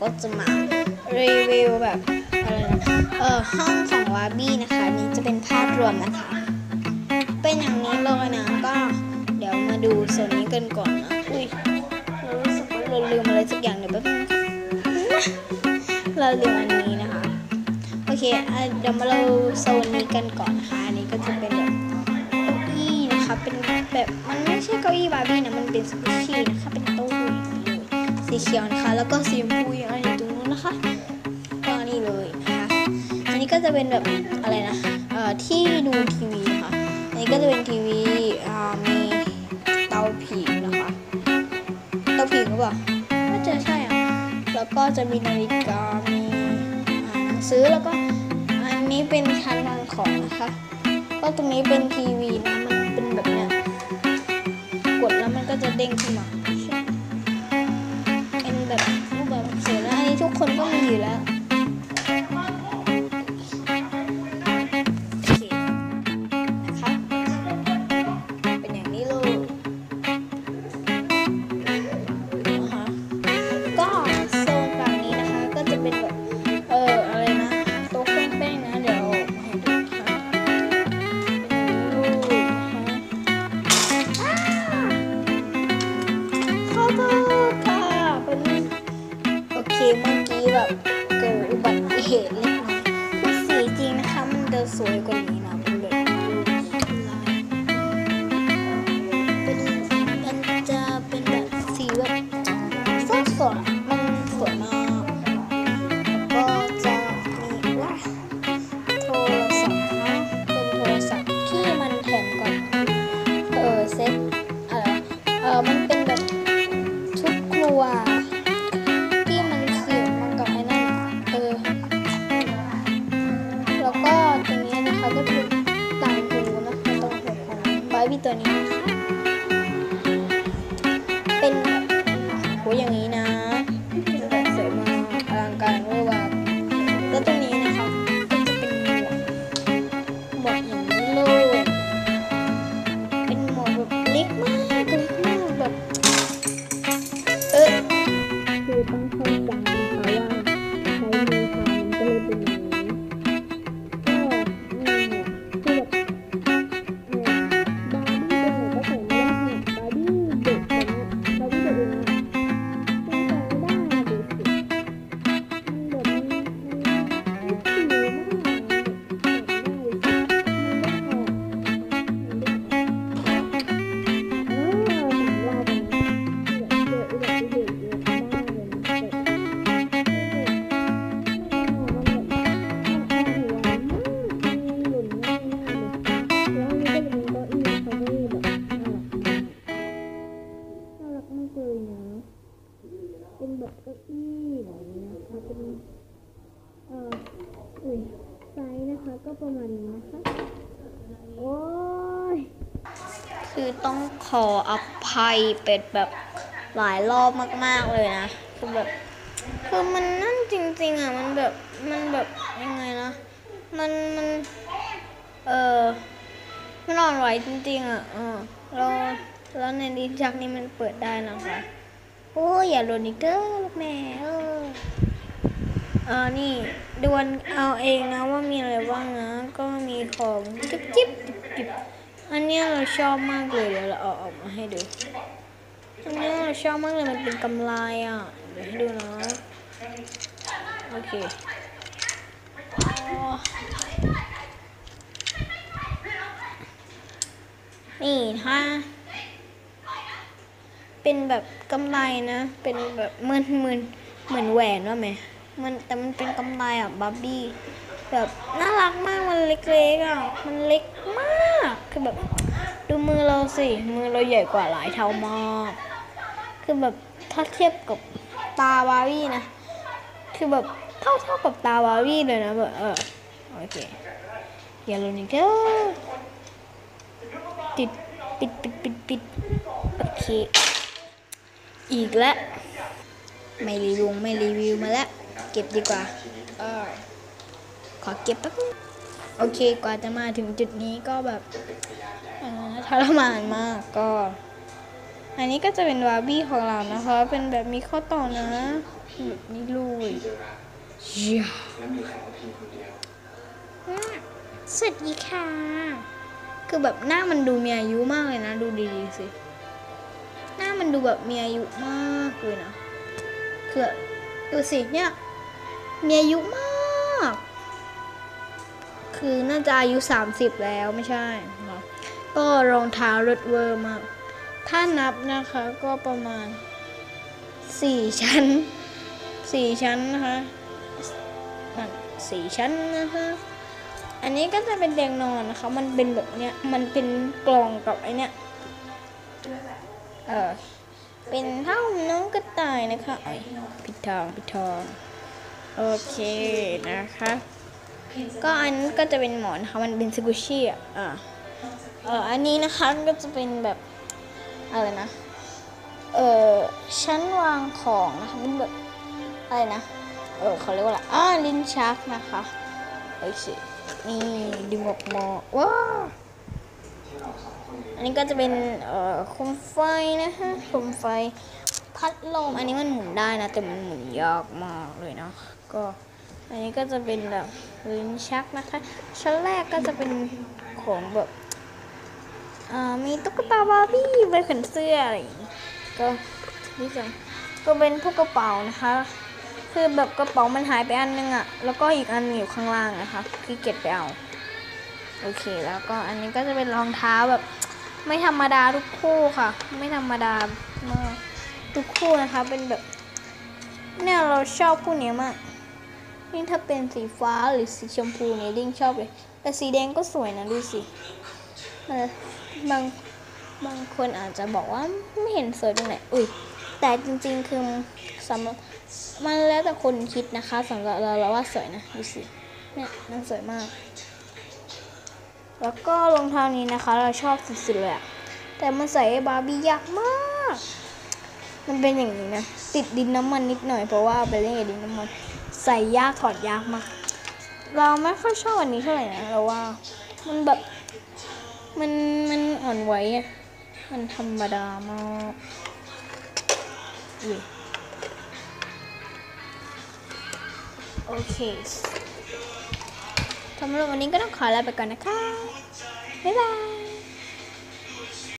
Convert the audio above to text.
ก็จะมารีวิวแบบอะไรนะเออห้องของวาร์บี้นะคะนี่จะเป็นภาพรวมนะคะ เป็นอย่างนี้เลยนะก็เดี๋ยวมาดูโซนนี้กันก่อนนะอุ้ยเรารู้สึกว่าเราลืมอะไรสักอย่างเดี๋ยวแป๊บนึงเราลืมอันนี้นะคะโอเคเดี๋ยวมาเราโซนนี้กันก่อนนะคะอันนี้ก็จะเป็นแบบเก้าอี้นะคะเป็นแบบมันไม่ใช่เก้าอี้บาร์บี้นะมันเป็นสกูชี่นะคะเป็น สีเขียวนะคะ แล้วก็สีชมพูอย่างอยู่ตรงนู้นนะคะก็นี่เลยนะคะอันนี้ก็จะเป็นแบบอะไรนะเอ่อที่ดูทีวีนะคะอันนี้ก็จะเป็นทีวีอ่ามีเตาผิงนะคะเตาผิงหรือเปล่าน่าจะใช่อะแล้วก็จะมีนาฬิกามีหนังสือแล้วก็อันนี้เป็นชั้นวางของนะคะก็ตรงนี้เป็นทีวีนะมันเป็นแบบเนี้ยกดแล้วมันก็จะเด้งขึ้นมา คนก็มีอยู่แล้ว เหตุเล็กน้อยสีจริงนะคะมันจะสวยกว่านี้ ขอ ขึ้นมานี้นะคะ โอ้ย คือต้องขออภัยเป็ดแบบหลายรอบมาก ๆ เลยนะ คือแบบ คือมันนั่นจริง ๆ อะ มันแบบ มันแบบยังไงนะ มัน มัน เออมันอ่อนไหวจริง ๆ อะ เออแล้วแล้วในลิ้นชักนี่มันเปิดได้นะคะ โอ้ยอย่าหล่นอีกเด้อลูกแม่ เออเออนี่ดวนเอาเองนะว่ามีอะไรบ้างนะ ของจิ๊บจิ๊บจิบจิบอันนี้เราชอบมากเลยเดี๋ยวเราเอาออกมาให้ดูอันนี้เราชอบมากเลยมันเป็นกำไรอะเดี๋ยวให้ดูนะโอเคอนี่ฮะเป็นแบบกำไรนะ เป็นแบบเหมือนเหมือนเหมือนแหวนว่าไหมมันแต่มันเป็นกำไรอะบาร์บี้ แบบน่ารักมากมันเล็กๆอะมันเล็กมากคือแบบดูมือเราสิมือเราใหญ่กว่าหลายเท่ามากคือแบบถ้าเทียบกับตาบาร์บี้นะคือแบบเท่าเท่ากับตาบาร์บี้เลยนะแบบเออโอเคอย่าลงอีกเด้อติดปิดปิดปิดปิดโอเคอีกแล้วไม่รีวิวไม่รีวิวมาแล้วเก็บดีกว่าเออ ขอเก็บแป๊บนึงโอเคกว่าจะมาถึงจุดนี้ก็แบบเออทรมานมากก็ออันนี้ก็จะเป็นบาร์บี้ของเรานะคะ เป็นแบบมีข้อต่อนะแบบนี้เลยเยี่ยสวัสดีค่ะ คือแบบหน้ามันดูมีอายุมากเลยนะ ดูดีๆสิ หน้ามันดูแบบมีอายุมากเลยนะ คือดูสิเนี่ยมีอายุมาก คือน่าจะอายุ 30 แล้วไม่ใช่ ก็รองเท้ารถเวอร์มาก ถ้านับนะคะก็ประมาณ 4 ชั้น 4 ชั้นนะคะสี่ชั้นนะคะ อันนี้ก็จะเป็นเตียงนอนนะคะ มันเป็นแบบเนี้ย มันเป็นกล่องกับไอเนี้ย เออ เป็นเท่าน้องกระต่ายนะคะผิดทางผิดทาง โอเคนะคะ ก็อันนี้ก็จะเป็นหมอนนะคะมันเป็นสกุชชี่อะอ่าเอออันนี้นะคะก็จะเป็นแบบอะไรนะเออชั้นวางของนะคะเป็นแบบอะไรนะเออเขาเรียกว่าอะไรอ่าลิ้นชักนะคะโอเคนี่ดึงออกมาว้าวอันนี้ก็จะเป็นเอ่อโคมไฟนะคะโคมไฟพัดลมอันนี้มันหมุนได้นะ แต่มันหมุนยากมากเลยเนาะก็ อันนี้ก็จะเป็นแบบลิ้นชักนะคะ ชั้นแรกก็จะเป็นของแบบมีตุ๊กตาบาร์บี้ไว้ขนเสื้ออะไรอย่างงี้ก็นี่สองก็เป็นพวกกระเป๋านะคะ คือแบบกระเป๋ามันหายไปอันนึงอะแล้วก็อีกอันอยู่ข้างล่างนะคะคือเก็บไปเอา โอเค แล้วก็อันนี้ก็จะเป็นรองเท้าแบบ ไม่ธรรมดาทุกคู่ค่ะ ไม่ธรรมดามากทุกคู่นะคะ เป็นแบบ เนี่ยเราชอบคู่นี้มาก นี่ถ้าเป็นสีฟ้าหรือสีชมพูเนี่ยดิ้งชอบเลย แต่สีแดงก็สวยนะดูสิเออบางบางคนอาจจะบอกว่าไม่เห็นสวยตรงไหน อุ้ย แต่จริงๆคือสำหรับมันแล้วแต่คนคิดนะคะสำหรับเราเราว่าสวยนะดูสิเนี่ยมันสวยมาก แล้วก็รองเท้านี้นะคะ เราชอบสุดๆเลยอะแต่มันใส่บาร์บี้ยากมาก มันเป็นอย่างนี้นะ ติดดินน้ำมันนิดหน่อยเพราะว่าเอาไปเล่นกับดินน้ำมัน ใส่ยากถอดยากมาก เราไม่ค่อยชอบอันนี้เท่าไหร่นะเราว่ามันแบบมันมันอ่อนไหวอะมันธรรมดามากโอเคสำหรับวันนี้ก็ต้องขอลาไปก่อนนะคะ บ๊ายบาย